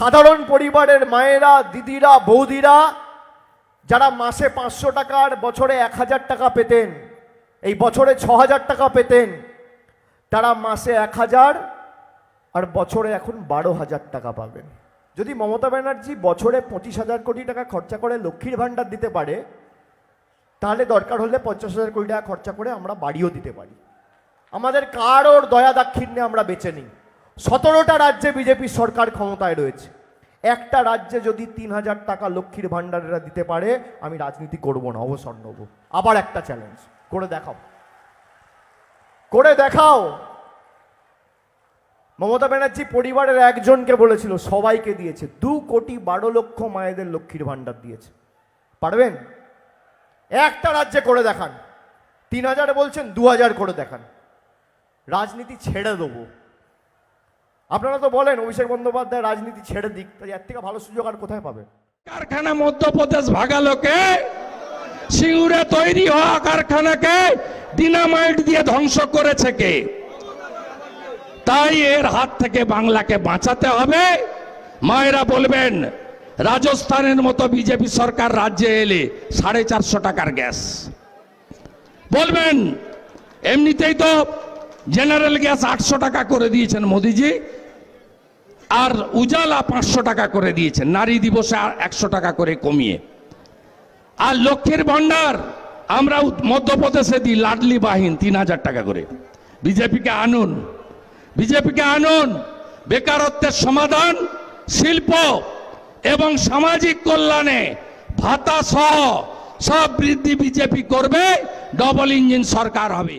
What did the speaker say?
সাধারণ পরিবারের মায়েরা, দিদিরা, বৌদিরা যারা মাসে পাঁচশো টাকার বছরে এক হাজার টাকা পেতেন, এই বছরে ছ হাজার টাকা পেতেন, তারা মাসে এক হাজার আর বছরে এখন বারো হাজার টাকা পাবেন। যদি মমতা ব্যানার্জি বছরে পঁচিশ হাজার কোটি টাকা খরচা করে লক্ষ্মীর ভাণ্ডার দিতে পারে, তাহলে দরকার হলে পঞ্চাশ হাজার কোটি টাকা খরচা করে আমরা বাড়িও দিতে পারি। আমাদের কারোর দয়া দাক্ষিণ্যে আমরা বেঁচে নিই। সতেরোটা রাজ্যে বিজেপি সরকার ক্ষমতায় রয়েছে। একটা রাজ্যে যদি তিন হাজার টাকা লক্ষ্মীর ভাণ্ডারেরা দিতে পারে, আমি রাজনীতি করব না, অবসর নেব। আবার একটা চ্যালেঞ্জ করে দেখাও। করে দেখাও। মমতা ব্যানার্জি পরিবারের একজনকে বলেছিল, সবাইকে দিয়েছে। দু কোটি বারো লক্ষ মায়েদের লক্ষ্মীর ভাণ্ডার দিয়েছে। পারবেন? একটা রাজ্যে করে দেখান। তিন হাজার বলছেন, দু হাজার করে দেখান। রাজনীতি ছেড়ে দেবো। আপনারা তো বলেন, অভিষেক বন্দ্যোপাধ্যায় রাজনীতি ছেড়ে দিক তাই এর থেকে ভালো সুযোগ আর কোথায় পাবে? কারখানা মধ্যপ্রদেশ ভাগালোকে সিঙ্গুরে তৈরি হওয়া কারখানাকে ডিনামাইট দিয়ে ধ্বংস করেছে কে? তাই এর হাত থেকে বাংলাকে বাঁচাতে হবে। মায়েরা বলবেন, রাজস্থানের মতো বিজেপি সরকার রাজ্যে এলে সাড়ে চারশো টাকার গ্যাস। বলবেন, এমনিতেই তো জেনারেল গ্যাস আটশো টাকা করে দিয়েছেন মোদিজি, আর উজালা পাঁচশো টাকা করে দিয়েছেন। নারী দিবসে একশো টাকা করে কমিয়ে। আর লক্ষ্মীর ভান্ডার আমরা মধ্যপ্রদেশে দিই লাডলি বাহিন তিন হাজার টাকা করে। বিজেপিকে আনুন বিজেপিকে আনুন, বেকারত্বের সমাধান, শিল্প এবং সামাজিক কল্যাণে ভাতা সহ সব বৃদ্ধি বিজেপি করবে ডবল ইঞ্জিন সরকার হবে।